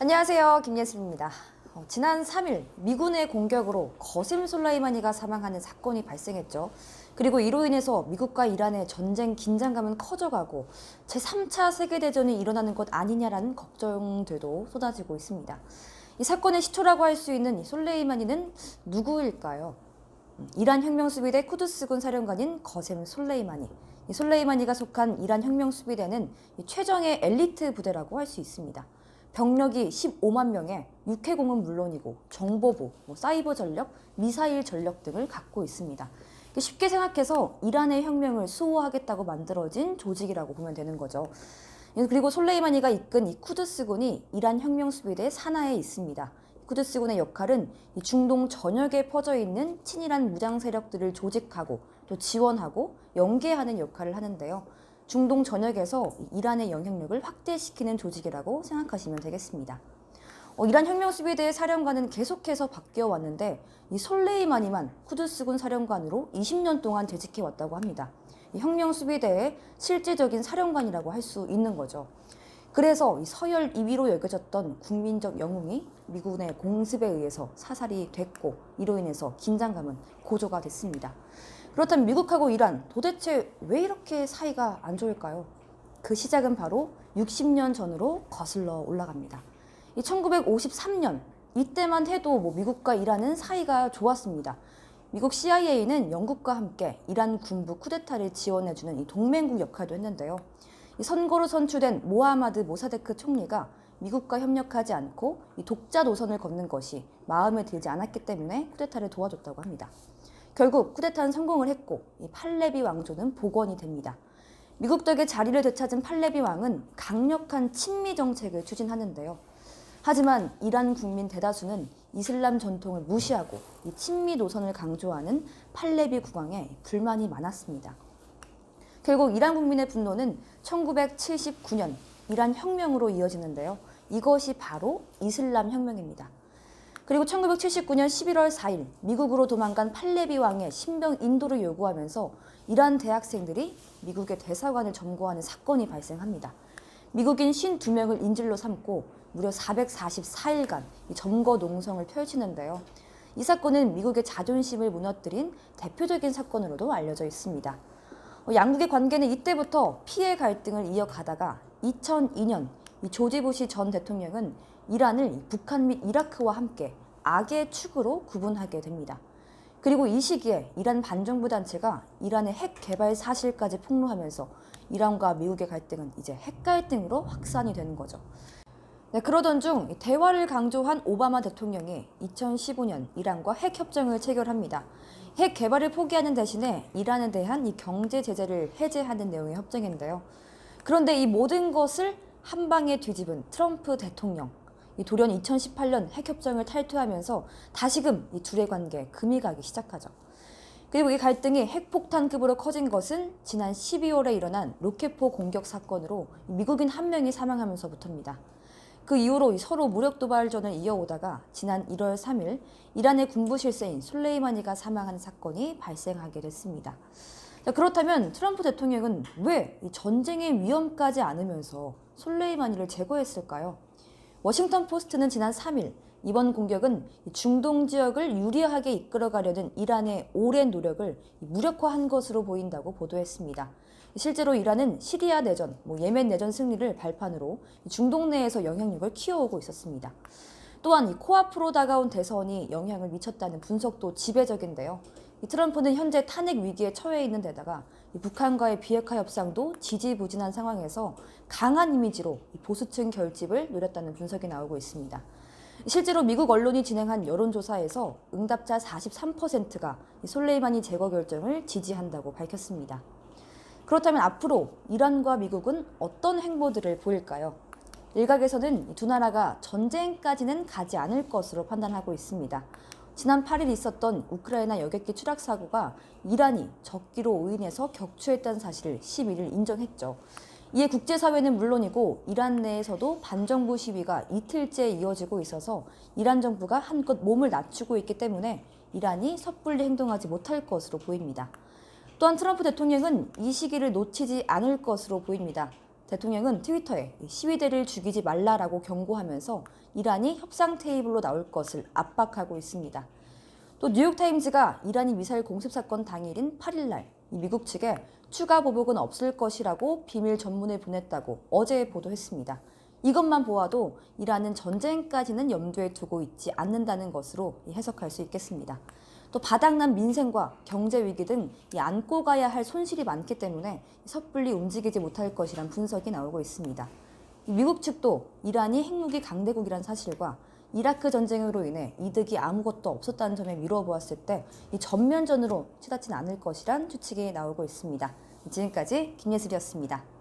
안녕하세요. 김예슬입니다. 어, 지난 3일 미군의 공격으로 거셈 솔라이마니가 사망하는 사건이 발생했죠. 그리고 이로 인해서 미국과 이란의 전쟁 긴장감은 커져가고 제3차 세계대전이 일어나는 것 아니냐라는 걱정들도 쏟아지고 있습니다. 이 사건의 시초라고 할 수 있는 이 솔레이마니는 누구일까요? 음, 이란 혁명수비대 쿠드스군 사령관인 거셈 솔레이마니. 이 솔레이마니가 속한 이란 혁명수비대는 이 최정의 엘리트 부대라고 할 수 있습니다. 병력이 15만 명에 육해공은 물론이고 정보부, 뭐 사이버 전력, 미사일 전력 등을 갖고 있습니다. 쉽게 생각해서 이란의 혁명을 수호하겠다고 만들어진 조직이라고 보면 되는 거죠. 그리고 솔레이마니가 이끈 이 쿠드스군이 이란 혁명 수비대 산하에 있습니다. 쿠드스군의 역할은 이 중동 전역에 퍼져 있는 친이란 무장 세력들을 조직하고 또 지원하고 연계하는 역할을 하는데요. 중동 전역에서 이 이란의 영향력을 확대시키는 조직이라고 생각하시면 되겠습니다. 어, 이란 혁명 수비대의 사령관은 계속해서 바뀌어 왔는데 이 솔레이마니만 쿠드스군 사령관으로 20년 동안 재직해 왔다고 합니다. 이 혁명 수비대의 실질적인 사령관이라고 할 수 있는 거죠. 그래서 이 서열 2위로 여겨졌던 국민적 영웅이 미군의 공습에 의해서 사살이 됐고 이로 인해서 긴장감은 고조가 됐습니다. 그렇다면 미국하고 이란 도대체 왜 이렇게 사이가 안 좋을까요? 그 시작은 바로 60년 전으로 거슬러 올라갑니다. 이 1953년 이때만 해도 뭐 미국과 이란은 사이가 좋았습니다. 미국 CIA는 영국과 함께 이란 군부 쿠데타를 지원해주는 이 동맹국 역할도 했는데요. 이 선거로 선출된 모하마드 모사데크 총리가 미국과 협력하지 않고 이 독자 노선을 걷는 것이 마음에 들지 않았기 때문에 쿠데타를 도와줬다고 합니다. 결국 쿠데타는 성공을 했고 이 팔레비 왕조는 복원이 됩니다. 미국 덕에 자리를 되찾은 팔레비 왕은 강력한 친미 정책을 추진하는데요. 하지만 이란 국민 대다수는 이슬람 전통을 무시하고 이 친미 노선을 강조하는 팔레비 국왕에 불만이 많았습니다. 결국 이란 국민의 분노는 1979년 이란 혁명으로 이어지는데요. 이것이 바로 이슬람 혁명입니다. 그리고 1979년 11월 4일 미국으로 도망간 팔레비 왕의 신병 인도를 요구하면서 이란 대학생들이 미국의 대사관을 점거하는 사건이 발생합니다. 미국인 52명을 인질로 삼고 무려 444일간 점거 농성을 펼치는데요. 이 사건은 미국의 자존심을 무너뜨린 대표적인 사건으로도 알려져 있습니다. 어, 양국의 관계는 이때부터 피해 갈등을 이어가다가 2002년 조지 부시 전 대통령은 이란을 북한 및 이라크와 함께 악의 축으로 구분하게 됩니다. 그리고 이 시기에 이란 반정부 단체가 이란의 핵 개발 사실까지 폭로하면서 이란과 미국의 갈등은 이제 핵 갈등으로 확산이 되는 거죠. 네, 그러던 중 대화를 강조한 오바마 대통령이 2015년 이란과 핵 협정을 체결합니다. 핵 개발을 포기하는 대신에 이란에 대한 이 경제 제재를 해제하는 내용의 협정인데요. 그런데 이 모든 것을 한 방에 뒤집은 트럼프 대통령. 이 돌연 2018년 핵협정을 탈퇴하면서 다시금 이 둘의 관계 금이 가기 시작하죠. 그리고 이 갈등이 핵폭탄급으로 커진 것은 지난 12월에 일어난 로켓포 공격 사건으로 미국인 한 명이 사망하면서부터입니다. 그 이후로 서로 무력 도발전을 이어오다가 지난 1월 3일 이란의 군부 실세인 솔레이마니가 사망한 사건이 발생하게 됐습니다. 자, 그렇다면 트럼프 대통령은 왜 전쟁의 위험까지 안으면서 솔레이마니를 제거했을까요? 워싱턴 포스트는 지난 3일 이번 공격은 중동 지역을 유리하게 이끌어가려는 이란의 오랜 노력을 무력화한 것으로 보인다고 보도했습니다. 실제로 이란은 시리아 내전, 뭐 예멘 내전 승리를 발판으로 중동 내에서 영향력을 키워오고 있었습니다. 또한 이 코앞으로 다가온 대선이 영향을 미쳤다는 분석도 지배적인데요. 트럼프는 현재 탄핵 위기에 처해 있는 데다가 북한과의 비핵화 협상도 지지부진한 상황에서 강한 이미지로 보수층 결집을 노렸다는 분석이 나오고 있습니다. 실제로 미국 언론이 진행한 여론조사에서 응답자 43%가 솔레이마니 제거 결정을 지지한다고 밝혔습니다. 그렇다면 앞으로 이란과 미국은 어떤 행보들을 보일까요? 일각에서는 두 나라가 전쟁까지는 가지 않을 것으로 판단하고 있습니다. 지난 8일 있었던 우크라이나 여객기 추락 사고가 이란이 적기로 오인해서 격추했다는 사실을 11일 인정했죠. 이에 국제사회는 물론이고 이란 내에서도 반정부 시위가 이틀째 이어지고 있어서 이란 정부가 한껏 몸을 낮추고 있기 때문에 이란이 섣불리 행동하지 못할 것으로 보입니다. 또한 트럼프 대통령은 이 시기를 놓치지 않을 것으로 보입니다. 대통령은 트위터에 시위대를 죽이지 말라라고 경고하면서 이란이 협상 테이블로 나올 것을 압박하고 있습니다. 또 뉴욕타임즈가 이란이 미사일 공습 사건 당일인 8일날 미국 측에 추가 보복은 없을 것이라고 비밀 전문을 보냈다고 어제 보도했습니다. 이것만 보아도 이란은 전쟁까지는 염두에 두고 있지 않는다는 것으로 해석할 수 있겠습니다. 또 바닥난 민생과 경제 위기 등 이 안고 가야 할 손실이 많기 때문에 섣불리 움직이지 못할 것이란 분석이 나오고 있습니다. 미국 측도 이란이 핵무기 강대국이란 사실과 이라크 전쟁으로 인해 이득이 아무것도 없었다는 점에 미루어 보았을 때 이 전면전으로 치닫진 않을 것이란 추측이 나오고 있습니다. 지금까지 김예슬이었습니다.